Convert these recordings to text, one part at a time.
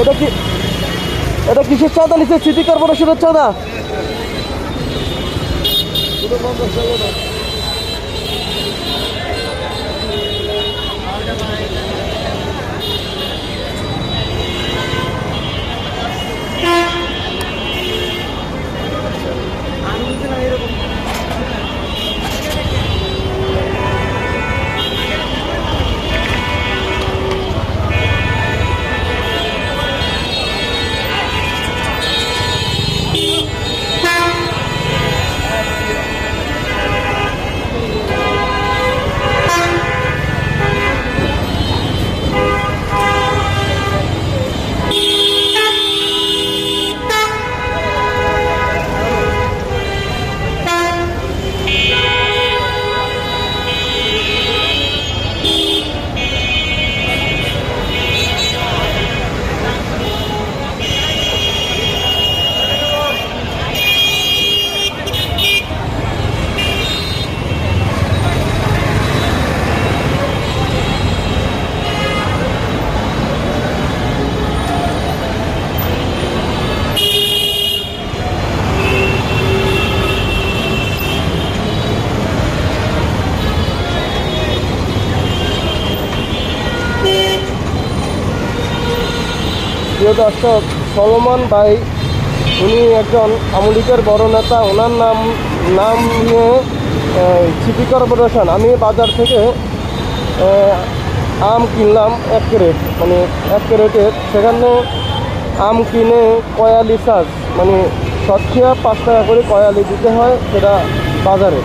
এটা কি এটা কিসের চাঁদা নিচ্ছে সিটি কর্পোরেশনের চাঁদা। প্রিয় দর্শক, সলমান ভাই, উনি একজন আমলিকের বড় নেতা। ওনার নাম নাম নিয়ে সিটি কর্পোরেশন, আমি বাজার থেকে আম কিনলাম এক ক্যারেট। মানে এক ক্রেটের সেখানে আম কিনে কয়ালি চার্জ মানে সৎখিয়া পাঁচ টাকা করে কয়ালি দিতে হয় সেটা বাজারে।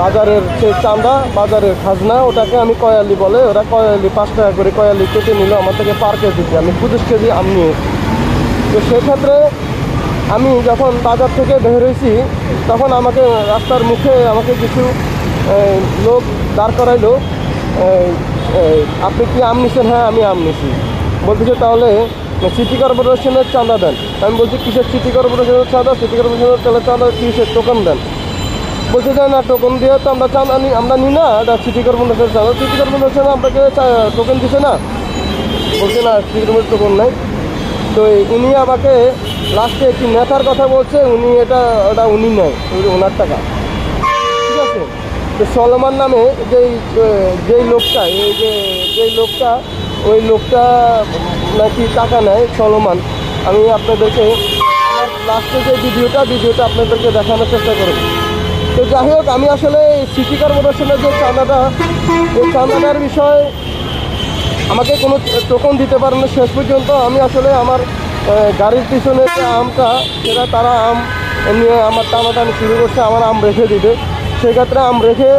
বাজারের সে চাঁদা বাজারের খাজনা, ওটাকে আমি কয়ালি বলে, ওরা কয়ালি, পাঁচ টাকা করে কয়ালি কেটে নিল আমার থেকে পার কেজিতে আমি পঁচিশ কেজি আম নিয়েছি। তো সেক্ষেত্রে আমি যখন বাজার থেকে বের হয়েছি, তখন আমাকে রাস্তার মুখে আমাকে কিছু লোক দাঁড় করাইলো আপনি কি আম নিছেন? হ্যাঁ আমি আম নিছি। বলতেছে তাহলে সিটি কর্পোরেশনের চাঁদা দেন। আমি বলছি, কিসের সিটি কর্পোরেশনের চাঁদা? সিটি কর্পোরেশনের তাহলে চাঁদা, কিসের? টোকন দেন। বলছে যে, না টোকন দিয়ে তো আমরা চাঁদা নি আমরা নিই না, এটা সিটি কর্পোরেশনের চাঁদা সিটি কর্পোরেশন আপনাকে টোকেন দিছে না। বলছে, না সিটি কর্পোরেশন টোকন নাই। তো উনি আমাকে লাস্টে একটি নেতার কথা বলছে, উনি এটা, ওটা উনি নেয় ওনার টাকা। ঠিক আছে? তো সলমান নামে যেই যেই লোকটা, এই যে, যেই লোকটা, ওই লোকটা নাকি টাকা নেয়, সলমান, আমি আপনাদেরকে লাস্টে যে ভিডিওটা ভিডিওটা আপনাদেরকে দেখানোর চেষ্টা করব। তো যাই হোক, আমি আসলে সিটি কর্পোরেশনের যে চাঁদাটা, এই চাঁদাটার বিষয়ে আমাকে কোনো টোকন দিতে পারে না। শেষ পর্যন্ত আমি আসলে আমার গাড়ির পিছনে যে আমটা, সেটা তারা আম নিয়ে আমার টানাটানি শুরু করছে, আমার আম রেখে দিবে। সেক্ষেত্রে আম রেখে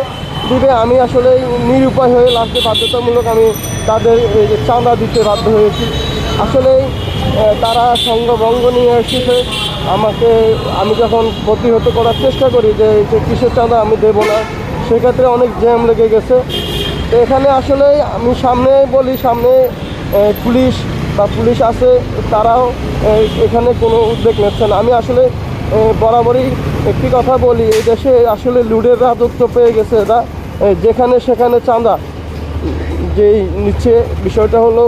দিবে, আমি আসলে নিরুপায় হয়ে লাস্টে বাধ্যতামূলক আমি তাদের চাঁদা দিতে বাধ্য হয়েছি। আসলে তারা সঙ্গভঙ্গ নিয়ে এসেছে। আমাকে, আমি যখন প্রতিহত করার চেষ্টা করি যে কিসের চাঁদা আমি দেবো না, সেক্ষেত্রে অনেক জ্যাম লেগে গেছে। তো এখানে আসলে আমি সামনে বলি, সামনে পুলিশ বা পুলিশ আছে, তারাও এখানে কোনো উদ্যোগ নিচ্ছে না। আমি আসলে বরাবরই একটি কথা বলি, এই দেশে আসলে লুডের রাজত্ব পেয়ে গেছে এরা যেখানে সেখানে চাঁদা। যেই নিচ্ছে, বিষয়টা হলো